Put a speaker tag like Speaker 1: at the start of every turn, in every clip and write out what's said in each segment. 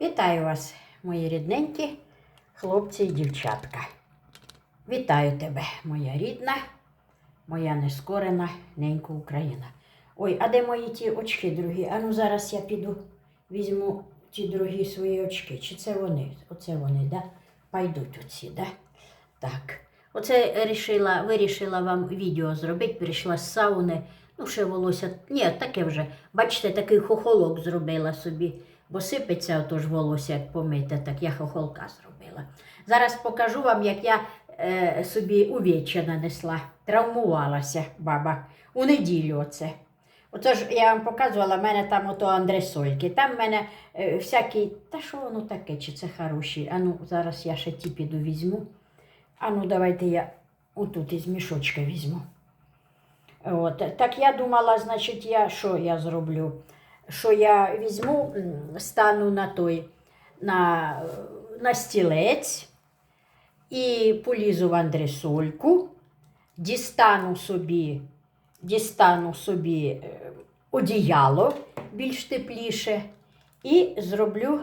Speaker 1: Вітаю вас, мої рідненькі хлопці і дівчатка. Вітаю тебе, моя рідна, моя нескорена ненька Україна. Ой, а де мої ті очки другі? А ну зараз я піду візьму ті другі свої очки. Чи це вони? Оце вони, да? Пайдуть оці, да? Так. Оце рішила, вирішила вам відео зробити, прийшла з сауни. Ну, ще волосся. Ні, таке вже. Бачите, такий хохолок зробила собі, бо сипеться отож волосся, як помите, так я хохолка зробила. Зараз покажу вам, як я е, собі увеччя нанесла. Травмувалася баба у неділю оце. Ж я вам показувала, в мене там ото андресольки. Там в мене е, всякі, та що воно таке, чи це хороші? А ну, зараз я ще ті піду візьму. А ну, давайте я отут із мішочка візьму. От. Так я думала, значить, я що я зроблю? Що я візьму, стану на той, на, на стілець і полізу в андресольку, дістану собі, дістану собі е, одіяло більш тепліше і зроблю,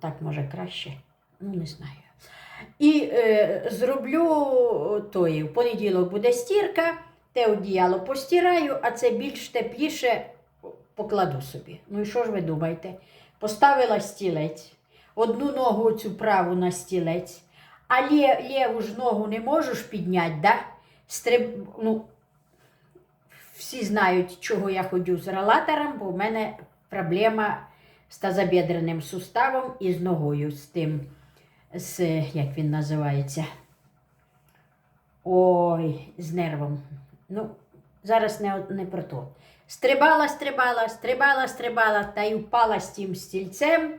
Speaker 1: так може краще, ну не знаю. І е, зроблю той, в понеділок буде стірка, те одіяло постираю, а це більш тепліше покладу собі. Ну і що ж ви думаєте? Поставила стілець, одну ногу цю праву на стілець, а лє, лєву ж ногу не можеш підняти, да? Стриб... ну, всі знають, чого я ходжу з релатором, бо в мене проблема з тазобедреним суставом і з ногою, з тим, з, як він називається. Ой, з нервом. Ну, зараз не, не про то. Стрибала, стрибала, стрибала, стрибала та й впала з тим стільцем.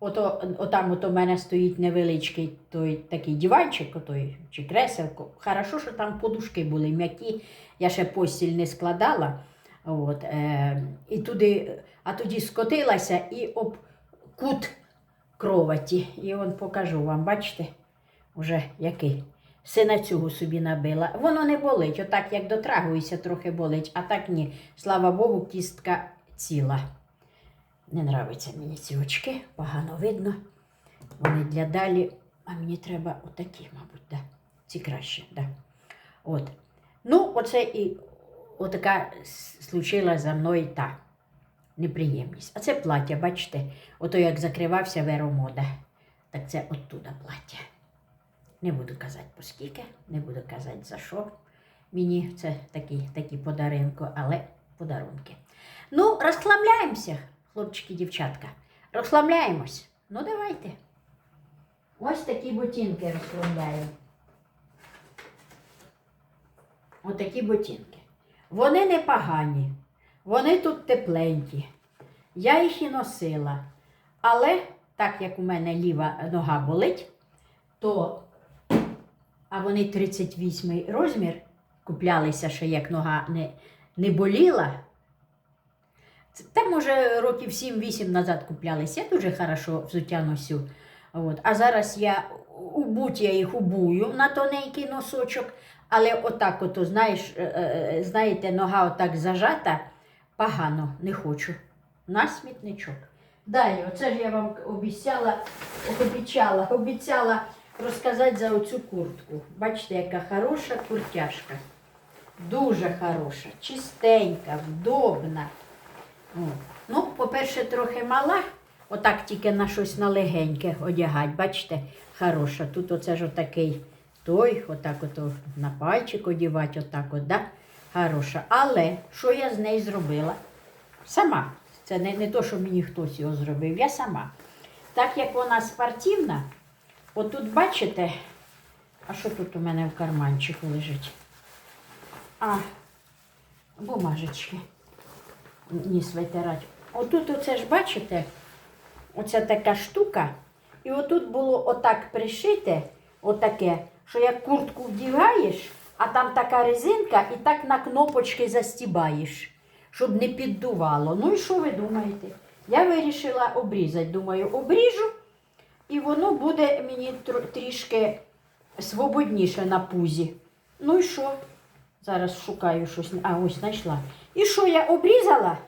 Speaker 1: Ото, отам ото в мене стоїть невеличкий той такий диванчик, отой, чи креселко. Хорошо, що там подушки були м'які, я ще постіль не складала. От, е, і туди, а тоді скотилася і об кут кроваті. І он покажу вам, бачите, уже який. Синацюгу собі набила. Воно не болить, отак як дотрагуюся, трохи болить, а так ні. Слава Богу, кістка ціла. Не нравиться мені ці очки, погано видно. Вони для далі, а мені треба отакі, мабуть, да. ці краще. Да. От. Ну, оце і отака с- случилась за мною та неприємність. А це плаття, бачите, ото як закривався веромода. Так це оттуда плаття. Не буду казати по скільки, не буду казати за що. Мені це такі, такі подарунки, але подарунки. Ну, розхламляємося, хлопчики, дівчатка. Розхламляємось. Ну, давайте. Ось такі ботинки розхламляємо. Отакі ботинки. Вони не погані, вони тут тепленькі. Я їх і носила. Але так як у мене ліва нога болить, то а вони 38 розмір куплялися ще як нога не, не боліла. Це- Та, може, років 7-8 назад куплялися. Я дуже хорошо взуття носю. От. А зараз я убуть я їх убую на тоненький носочок, але отак, ото, знаєш, е, е, знаєте, нога отак зажата, погано не хочу. На смітничок. Далі, оце ж я вам обіцяла, обіцяла, обіцяла розказати за оцю куртку. Бачите, яка хороша куртяшка. Дуже хороша, чистенька, вдобна. Ну, по-перше, трохи мала, отак тільки на щось на легеньке одягать. Бачите, хороша. Тут оце ж отакий той, отак ото на пальчик одівати, отак от, да? Хороша. Але що я з нею зробила? Сама. Це не, не то, що мені хтось його зробив, я сама. Так як вона спортивна, отут бачите, а що тут у мене в карманчику лежить? А, бумажечки. Ніс витирати. Отут оце ж бачите, оця така штука. І отут було отак пришите, отаке, що як куртку вдягаєш, а там така резинка, і так на кнопочки застібаєш, щоб не піддувало. Ну і що ви думаєте? Я вирішила обрізати. Думаю, обріжу, і воно буде мені трішки свободніше на пузі. Ну і що? Зараз шукаю щось. А, ось знайшла. І що я обрізала?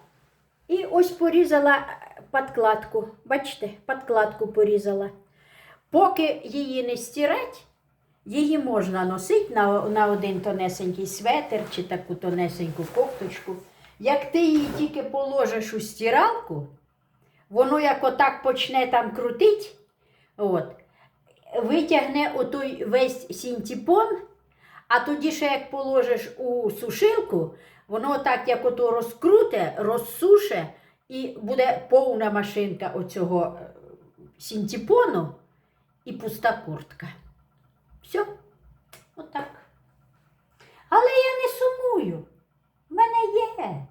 Speaker 1: І ось порізала подкладку. Бачите, подкладку порізала. Поки її не стирать, її можна носити на, на один тонесенький светр чи таку тонесеньку кофточку. Як ти її тільки положиш у стиралку, воно як отак почне там крутить, от, витягне отой весь синтепон, а тоді ще як положиш у сушилку, воно так як ото розкруте, розсуше, і буде повна машинка оцього е, синтепону і пуста куртка. Все, отак. Але я не сумую. В мене є.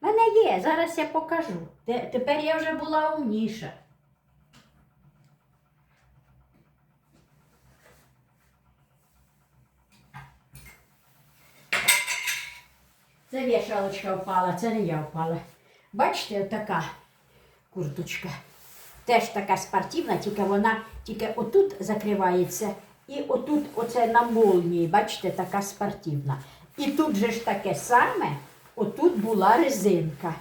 Speaker 1: В мене є. Зараз я покажу. Тепер я вже була умніша. Це вішалочка впала, це не я впала. Бачите, така курточка. Теж така спортивна, тільки вона тільки отут закривається. І отут оце на молнії, бачите, така спортивна. І тут же ж таке саме, отут була резинка.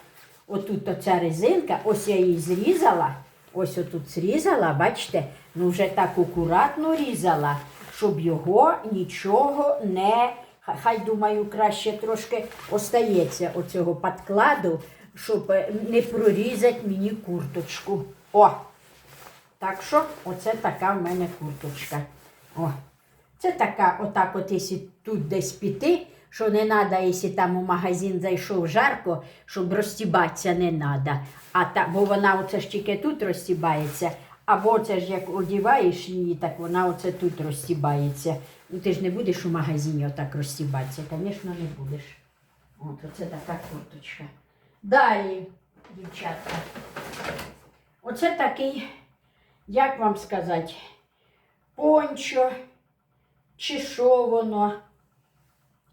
Speaker 1: Отут оця резинка, ось я її зрізала. Ось отут зрізала, бачите, ну вже так акуратно різала, щоб його нічого не. Хай, думаю, краще трошки остається оцього підкладу, щоб е, не прорізати мені курточку. О! Так що, оце така в мене курточка. О. Це така, отак, от, якщо тут десь піти, що не треба, якщо там у магазин зайшов жарко, щоб розстібатися не треба. А та, бо вона оце ж тільки тут розстібається, або це ж як одіваєш її, так вона оце тут розстібається. Ну ти ж не будеш у магазині отак розстібатися, звісно, не будеш. От оце така курточка. Далі, дівчатка. Оце такий, як вам сказати, пончо, чи що воно,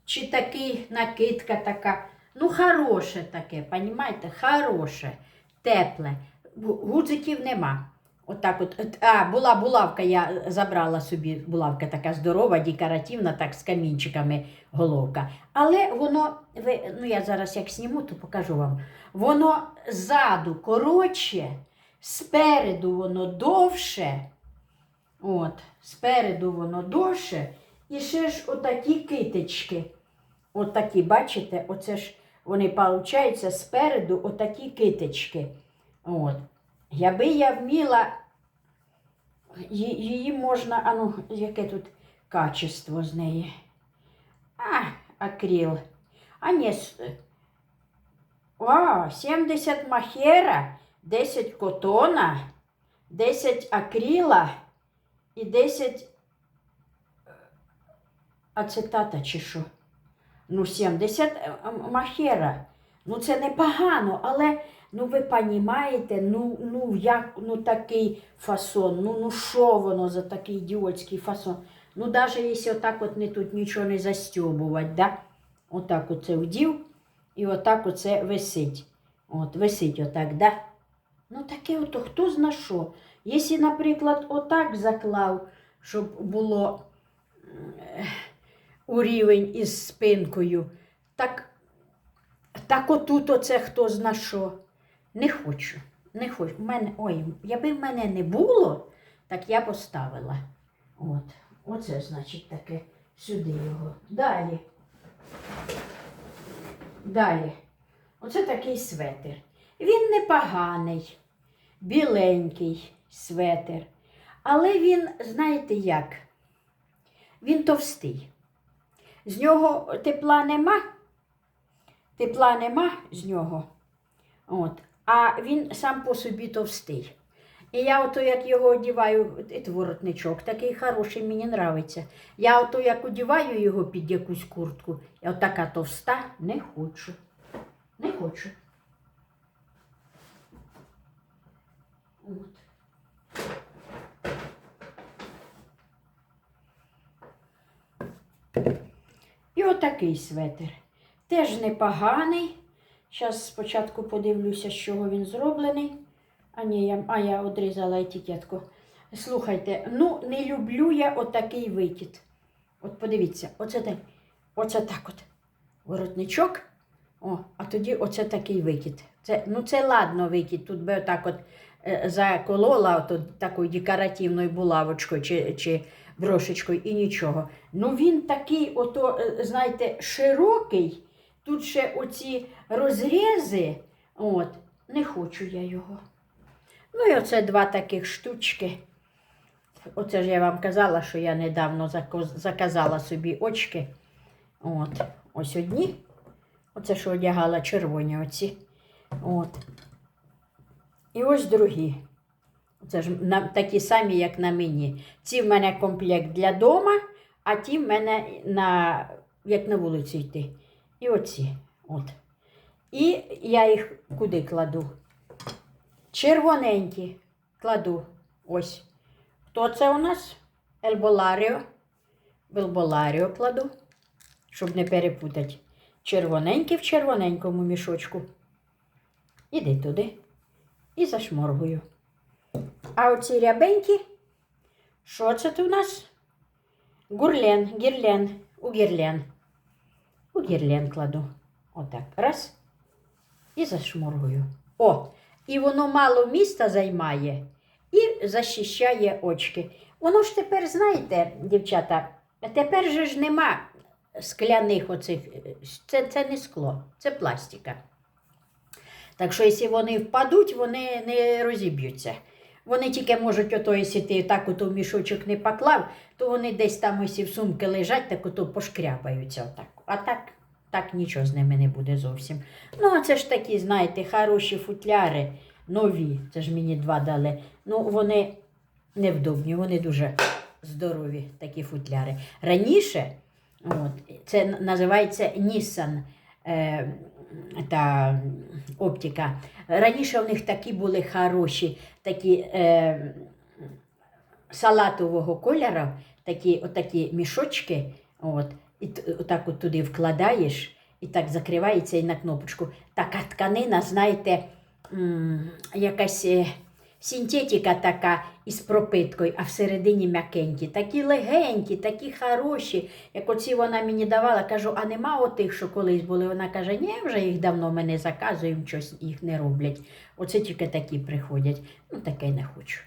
Speaker 1: чи такий накидка така. Ну, хороше таке, понімаєте? Хороше, тепле. Гудзиків нема. Отак от, от. А, була булавка, я забрала собі, булавка така здорова, декоративна, так з камінчиками головка. Але воно, ви, ну я зараз як зніму, то покажу вам. Воно ззаду коротше, спереду воно довше. От, спереду воно довше. І ще ж отакі китички. Отакі, бачите, оце ж вони получаються спереду отакі китички. От. Якби я вміла, її можна, а ну, яке тут качество з неї? А, акрил. А ні, о, 70 махера, 10 котона, 10 акрила і 10 е, ацетата чи що. Ну, 70 е, махера. Ну, це непогано, але ну ви розумієте, ну, ну як ну такий фасон, ну ну що воно за такий ідіотський фасон? Ну, навіть якщо отак от не тут нічого не застьобувати, да? отак оце вдів і отак оце висить. От, висить отак, да? Ну таке ото хто зна що. Якщо, наприклад, отак заклав, щоб було е, у рівень із спинкою, так, так отут оце хто зна що. Не хочу. Не хочу. Мене, ой, якби в мене не було, так я поставила. От. Оце, значить, таке сюди його. Далі. Далі. Оце такий светр. Він непоганий, біленький светр. Але він, знаєте як? Він товстий. З нього тепла нема. Тепла нема з нього. От. А він сам по собі товстий. І я ото як його одіваю, і воротничок такий хороший, мені нравиться. Я ото як одіваю його під якусь куртку, і отака товста, не хочу. Не хочу. От. І отакий светр. Теж непоганий. Зараз спочатку подивлюся, з чого він зроблений. А ні, я, а я одрізала етикетку. Слухайте, ну не люблю я отакий викид. От подивіться, оце так, оце так от. Воротничок. О, а тоді оце такий викид. Це, ну це ладно викид, тут би отак от е, заколола от, такою декоративною булавочкою чи, чи брошечкою і нічого. Ну він такий, ото, е, знаєте, широкий. Тут ще оці розрізи. От, не хочу я його. Ну і оце два таких штучки. Оце ж я вам казала, що я недавно заказала собі очки. От, ось одні. Оце що одягала червоні оці. От. І ось другі. Це ж такі самі, як на мені. Ці в мене комплект для дома, а ті в мене на, як на вулицю йти. І оці. От. І я їх куди кладу? Червоненькі кладу. Ось. Хто це у нас? Ельболаріо. Белболаріо кладу, щоб не перепутати. Червоненькі в червоненькому мішочку. Іди туди і зашморгую. А оці рябенькі, що це тут у нас? Гурлен, гірлен, у гірлен. Гірлен кладу. Отак. Раз. І зашморгую. О, і воно мало міста займає і захищає очки. Воно ж тепер, знаєте, дівчата, тепер же ж нема скляних оцих. Це, це не скло, це пластика. Так що, якщо вони впадуть, вони не розіб'ються. Вони тільки можуть, ото, якщо ти так ото в мішочок не поклав, то вони десь там ось і в сумки лежать, так ото пошкряпаються. Отак. А так, так нічого з ними не буде зовсім. Ну, а це ж такі, знаєте, хороші футляри, нові. Це ж мені два дали. Ну, вони невдобні, вони дуже здорові, такі футляри. Раніше, от, це називається Nissan е, та оптика. Раніше в них такі були хороші, такі е, салатового кольору, такі, отакі мішочки. От, і т- отак от туди вкладаєш, і так закривається і на кнопочку. Така тканина, знаєте, якась е, синтетика така із пропиткою, а всередині м'якенькі. Такі легенькі, такі хороші. Як оці вона мені давала, кажу, а нема отих, що колись були. Вона каже, ні, вже їх давно ми не заказуємо, щось їх не роблять. Оце тільки такі приходять. Ну, таке не хочу.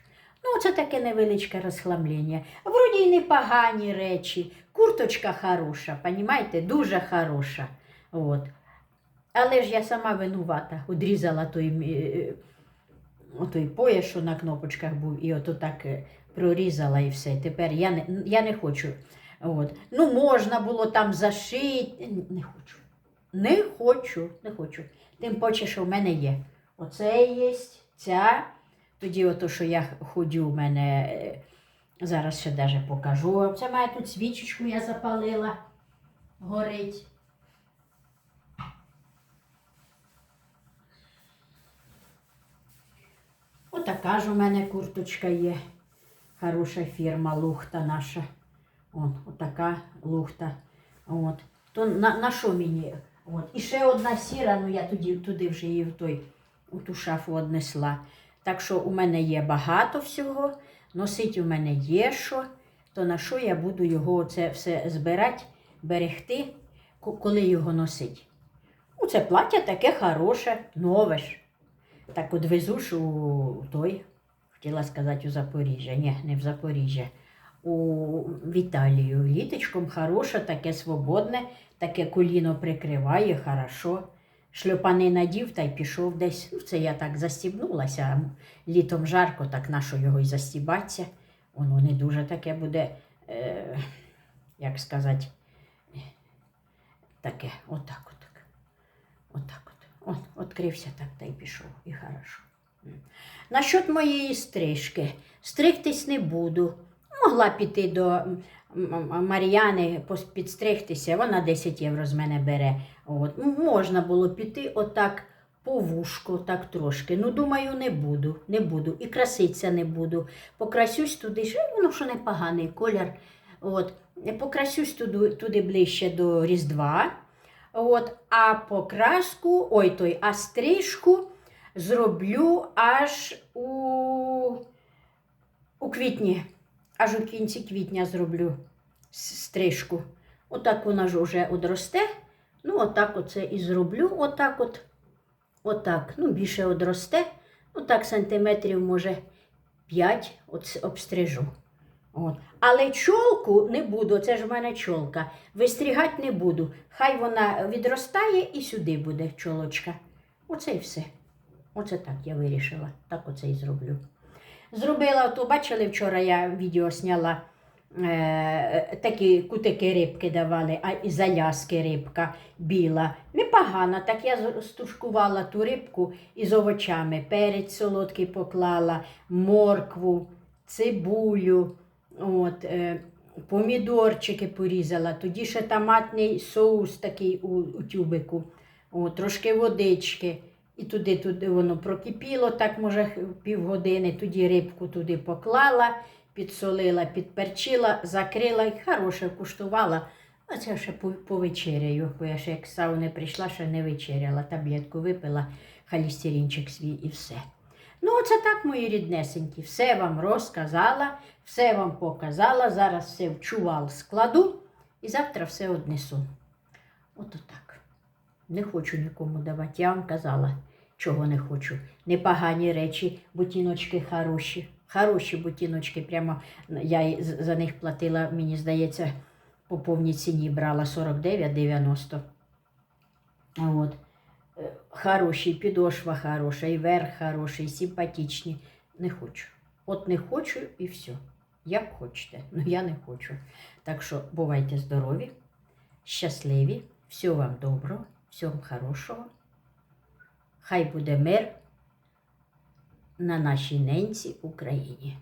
Speaker 1: Ну, це таке невеличке розхламлення. Вроді й непогані речі. Курточка хороша, понімаєте, дуже хороша. От. Але ж я сама винувата, одрізала той, е, отой пояс, що на кнопочках був, і ото так е, прорізала і все. Тепер я не, я не хочу. От. Ну, можна було там зашити. Не хочу. Не хочу, не хочу. Тим паче, що в мене є. Оце є, ця. Тоді, ото, що я ходю, в мене е, зараз ще даже покажу. Це має тут свічечку я запалила. Горить. Отака ж у мене курточка є. Хороша фірма, лухта наша. От, отака лухта. От. То на, на що мені? От. І ще одна сіра, ну я туди, туди вже її в той, у ту шафу однесла. Так що у мене є багато всього, носить у мене є що, то на що я буду його це все збирати, берегти, коли його носить. Ну, це плаття таке хороше, нове ж. Так от везу ж у той, хотіла сказати, у Запоріжжя. Ні, не в Запоріжжя. У в Італію. Літочком хороше, таке свободне, таке коліно прикриває, хорошо. Шльопани надів та й пішов десь. Ну, це я так застібнулася. а Літом жарко, так нащо його й застібатися. Воно не дуже таке буде, е, як сказати, таке, отак от. Отак от. От, відкрився так та й пішов. І хорошо. Насчет моєї стрижки. Стригтись не буду. Могла піти до Мар'яни підстригтися, вона 10 євро з мене бере. От. Можна було піти отак по вушку, так трошки. Ну, думаю, не буду, не буду. І краситься не буду. Покрасюсь туди, що воно що непоганий колір. От. Покрасюсь туди, туди ближче до Різдва. От, а покраску, ой той, а стрижку зроблю аж у, у квітні. Аж у кінці квітня зроблю стрижку. Отак вона ж уже одросте. Ну, отак оце і зроблю. Отак от. Отак, ну, більше одросте, ну так, сантиметрів, може, 5 от, обстрижу. От. Але чолку не буду, це ж в мене чолка. Вистрігати не буду. Хай вона відростає і сюди буде чолочка. Оце і все. Оце так я вирішила. Так оце і зроблю. Зробила, то бачили, вчора я відео зняла. Е, такі кутики рибки давали, а і заляски рибка біла. Непогано, так я стушкувала ту рибку із овочами. Перець солодкий поклала, моркву, цибулю, от, е, помідорчики порізала, тоді ще томатний соус такий у, у тюбику, от, трошки водички. І туди, туди воно прокипіло, так може півгодини, тоді рибку туди поклала, підсолила, підперчила, закрила і хороше куштувала. А це ще повечеряю, бо я ще як сауни прийшла, ще не вечеряла, таблетку випила, холестеринчик свій і все. Ну, оце так, мої ріднесенькі, все вам розказала, все вам показала. Зараз все в чувал складу і завтра все однесу. Ото так. Не хочу нікому давати. Я вам казала, чого не хочу. Непогані речі, бутіночки хороші. Хороші бутіночки. Прямо я за них платила, мені здається, по повній ціні брала 49,90. А От. Е, Хороші, підошва хороша, і верх хороший, і симпатичні. Не хочу. От не хочу і все. Як хочете, ну я не хочу. Так що бувайте здорові, щасливі, всього вам доброго, всього хорошого. Хай буде мир на нашій ненці Україні.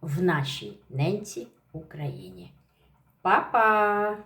Speaker 1: В нашій ненці Україні. Па-па!